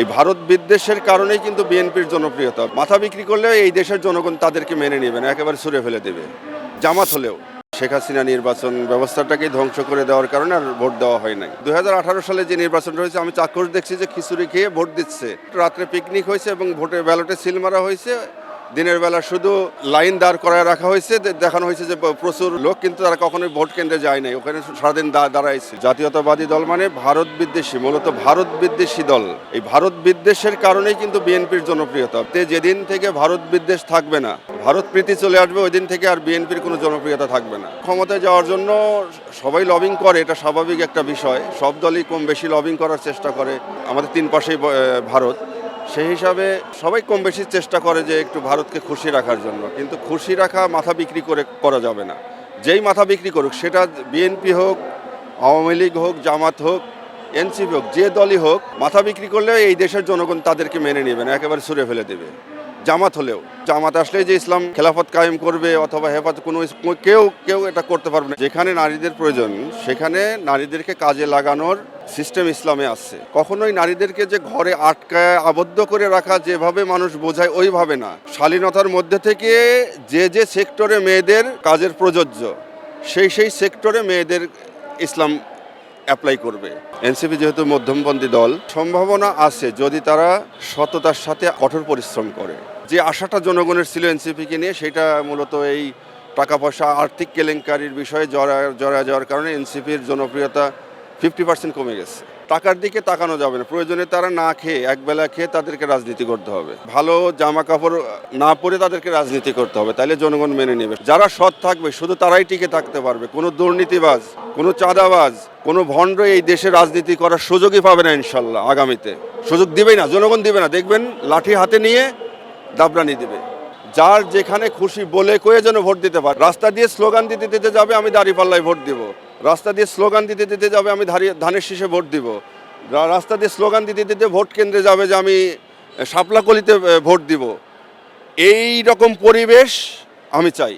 এই ভারত বিদ্বেষের কারণেই কিন্তু বিএনপির জনপ্রিয়তা। মাথা বিক্রি করলে এই দেশের জনগণ তাদেরকে মেনে নেবে না, একেবারে ছুড়ে ফেলে দেবে। জামাত হলেও। শেখ হাসিনা নির্বাচন ব্যবস্থাটাকে ধ্বংস করে দেওয়ার কারণে আর ভোট দেওয়া হয় নাই। দু হাজার আঠারো সালে যে নির্বাচনটা হয়েছে, আমি চাক্ষুষ দেখছি যে খিচুড়ি খেয়ে ভোট দিচ্ছে। রাত্রে পিকনিক হয়েছে এবং ভোটে ব্যালটে সিল মারা হয়েছে। দিনের বেলা শুধু লাইন দাঁড় করায় রাখা হয়েছে দেখানো হয়েছে যে প্রচুর লোক, কিন্তু তারা কখনোই ভোট কেন্দ্রে যায় নাই। ওখানে সারাদিন দাঁড়াইছে। জাতীয়তাবাদী দল মানে ভারত বিদ্বেষী, মূলত ভারত বিদ্বেষী দল। এই ভারত বিদ্বেষের কারণেই কিন্তু বিএনপির জনপ্রিয়তা। তে যেদিন থেকে ভারত বিদ্বেষ থাকবে না, ভারত প্রীতি চলে আসবে, ওই দিন থেকে আর বিএনপির কোনো জনপ্রিয়তা থাকবে না। ক্ষমতায় যাওয়ার জন্য সবাই লবিং করে, এটা স্বাভাবিক একটা বিষয়। সব দলই কম বেশি লবিং করার চেষ্টা করে। আমাদের তিন পাশেই ভারত। সেই হিসাবে সবাই কম বেশি চেষ্টা করে যে একটু ভারতকে খুশি রাখার জন্য। কিন্তু খুশি রাখা মাথা বিক্রি করে করা যাবে না। যেই মাথা বিক্রি করুক, সেটা বিএনপি হোক, আওয়ামী লীগ হোক, জামাত হোক এনসিপি হোক, যে দলই হোক, মাথা বিক্রি করলে এই দেশের জনগণ তাদেরকে মেনে নেবে না, একেবারে ছুড়ে ফেলে দেবে। জামাত হলেও। জামাত আসলে যে ইসলাম খেলাফত কায়েম করবে অথবা হেফাজত কোনো কেউ কেউ এটা করতে পারবে না। যেখানে নারীদের প্রয়োজন, সেখানে নারীদেরকে কাজে লাগানোর সিস্টেম ইসলামে আছে। কখনোই নারীদেরকে যে ঘরে আটকায় আবদ্ধ করে রাখা, যেভাবে মানুষ বোঝায় ওইভাবে না। শালীনতার মধ্যে থেকে যে যে সেক্টরে মেয়েদের কাজের প্রযোজ্য, সেই সেই সেক্টরে মেয়েদের ইসলাম অ্যাপ্লাই করবে। এনসিপি যেহেতু মধ্যমপন্থী দল, সম্ভাবনা আছে যদি তারা সততার সাথে কঠোর পরিশ্রম করে। যে আশাটা জনগণের ছিল এনসিপিকে নিয়ে, সেটা মূলত এই টাকা পয়সা, আর্থিক কেলেঙ্কারির বিষয়ে জড়া জড়া যাওয়ার কারণে এনসিপির জনপ্রিয়তা ফিফটি পার্সেন্ট কমে গেছে। টাকার দিকে তাকানো যাবে না। প্রয়োজনে তারা না খেয়ে একবেলা খেয়ে তাদেরকে রাজনীতি করতে হবে। ভালো জামা কাপড় না পরে তাদেরকে রাজনীতি করতে হবে, তাহলে জনগণ মেনে নেবে। যারা সৎ থাকবে, শুধু তারাই টিকে থাকতে পারবে। কোনো দুর্নীতিবাজ, কোনো চাঁদাবাজ, কোনো ভণ্ড এই দেশে রাজনীতি করার সুযোগই পাবে না ইনশাল্লাহ আগামীতে। সুযোগ দিবেই না, জনগণ দিবে না। দেখবেন, লাঠি হাতে নিয়ে দাবরানি দিবে। যার যেখানে খুশি বলে কয়ে যেন ভোট দিতে পারে। রাস্তা দিয়ে স্লোগান দিতে দিতে যাবে, আমি দাঁড়িপাল্লায় ভোট দিব। রাস্তা দিয়ে স্লোগান দিতে দিতে যাবে আমি ধানের শীষে ভোট দিব। রাস্তা দিয়ে স্লোগান দিতে দিতে ভোট কেন্দ্রে যাবে যে আমি শাপলাকলিতে এ, ভোট দিব। এই রকম পরিবেশ আমি চাই।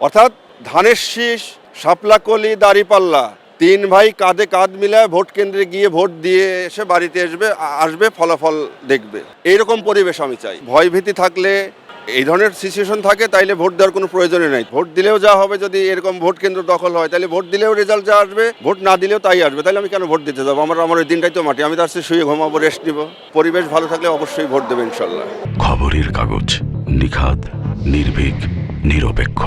অর্থাৎ ধানের শীষ শাপলাকলি দাঁড়িপাল্লা তিন ভাই কাঁধে কাঁধ মিলায় ভোট কেন্দ্রে গিয়ে ভোট দিয়ে এসে বাড়িতে আসবে আসবে ফলাফল দেখবে। এইরকম পরিবেশ আমি চাই। ভয়ভীতি থাকলে এই ধরনের সিচুয়েশন থাকে, তাইলে ভোট দেওয়ার কোনো প্রয়োজনই নাই। ভোট দিলেও যা হবে, যদি এরকম ভোট কেন্দ্র দখল হয় তাহলে ভোট দিলেও রেজাল্ট যা আসবে, ভোট না দিলেও তাই আসবে। তাহলে আমি কেন ভোট দিতে যাব? আমার আমার ওই দিনটাই তো মাটি। আমি তার সাথে শুয়ে ঘুমাবো রেস্ট নিব। পরিবেশ ভালো থাকলে অবশ্যই ভোট দেবে, ইনশাল্লাহ। খবরের কাগজ নিখাত নির্ভীক, নিরপেক্ষ।